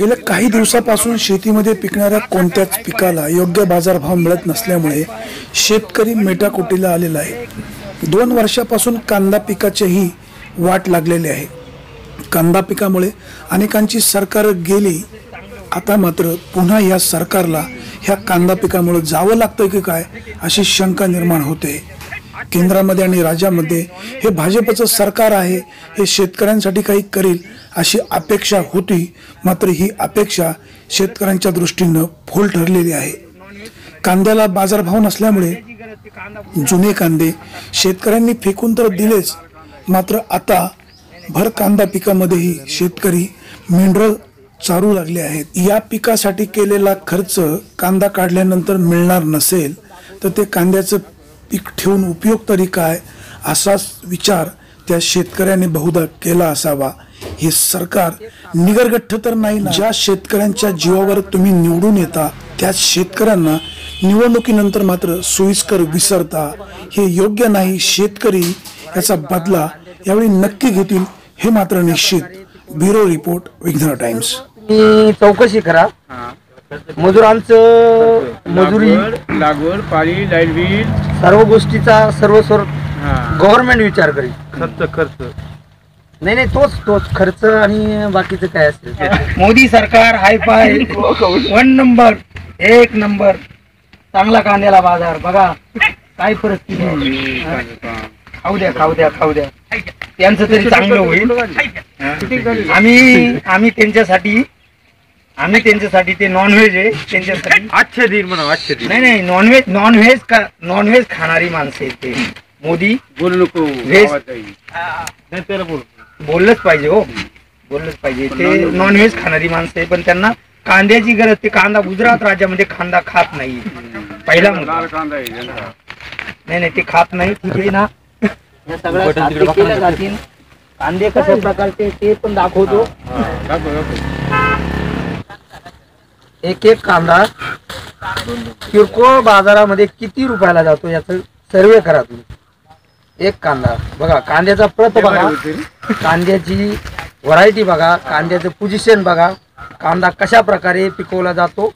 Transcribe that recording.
गेल्या काही दिवसापासून शेतीमध्ये पिकणाऱ्या कोणत्याच पिकाला योग्य बाजारभाव मिळत नसल्यामुळे शेतकरी मेटाकुटीला आलेला आहे. दोन वर्षापासून कांदा पिकाचीही वाट लागलेली आहे. कांदा पिकामुळे अनेकांची सरकार गेली. आता मात्र पुन्हा या सरकारला ह्या कांदा पिकामुळे जावं लागतं की काय अशी शंका निर्माण होते. केंद्रामध्ये आणि राज्यामध्ये हे भाजपचं सरकार आहे हे शेतकऱ्यांसाठी काही करेल अशी अपेक्षा होती मात्र ही अपेक्षा शेतकऱ्यांच्या दृष्टीनं फोल ठरलेली आहे. कांद्याला बाजारभाव नसल्यामुळे जुने कांदे शेतकऱ्यांनी फेकून तर दिलेच मात्र आता भर कांदा पिकामध्येही शेतकरी मेंढरं चारू लागले आहेत. या पिकासाठी केलेला खर्च कांदा काढल्यानंतर मिळणार नसेल तर ते कांद्याचं पीक ठेवून उपयोग तरी काय असाच विचार त्या शेतकऱ्याने बहुधा केला असावा. हे सरकार निगरगठ्ठ तर नाही ना. ज्या शेतकऱ्यांच्या जीवावर तुम्ही निवडून येता त्याच शेतकऱ्यांना निवडणुकीनंतर मात्र सोयीस्कर विसरता. हे योग्य नाही. शेतकरी याचा बदला यावेळी नक्की घेतील हे मात्र निश्चित. ब्युरो रिपोर्ट विघ्नर टाइम्स. तुम्ही चौकशी करा. मजुरांचं मजुरी लागवड लागवड पाणी लाइट बिल सर्व गोष्टीचा सर्व सर्व. गव्हर्नमेंट विचार करेल खर्च खर्च. नाही नाही तोच तोच. खर्च आणि बाकीचं काय असेल मोदी सरकार हाय फाय वन नंबर एक नंबर चांगला कांद्याला बाजार. बघा काय परिस्थिती आहे. खाऊ द्या खाऊ द्या खाऊ द्या. त्यांचं तरी चांगलं होईल. आम्ही आम्ही त्यांच्यासाठी आम्ही त्यांच्यासाठी ते नॉनव्हेज आहे त्यांच्यासाठी आजचे दिन म्हणा आजचे दिन. नाही नाही नॉनव्हेज नॉनव्हेज का नॉनव्हेज खाणारी माणसं आहेत ते. मोदी बोलू नको जाईल. नाही त्याला बोल बोललंच पाहिजे हो. बोललंच पाहिजे. ते नॉनव्हेज खाणारी माणसं आहे पण त्यांना कांद्याची गरज ते कांदा गुजरात राज्यामध्ये कांदा खात नाही. पहिला मुद्दा. लाल कांदा आहे त्यांचा. नाही नाही ते खात नाही. ठीक आहे ना? या सगळ्या साध्य केल्या जातील. कांदे कशा प्रकारचे ते पण दाखवतो. हा, दाखव, दाखव. एक एक कांदा किरकोळ बाजारामध्ये किती रुपयाला जातो याचं सर्वे करा तुम्ही. एक कांदा. बघा कांद्याचा प्रत बघा. कांद्याची व्हरायटी बघा. कांद्याचं पोझिशन बघा. कांदा कशा प्रकारे पिकवला जातो?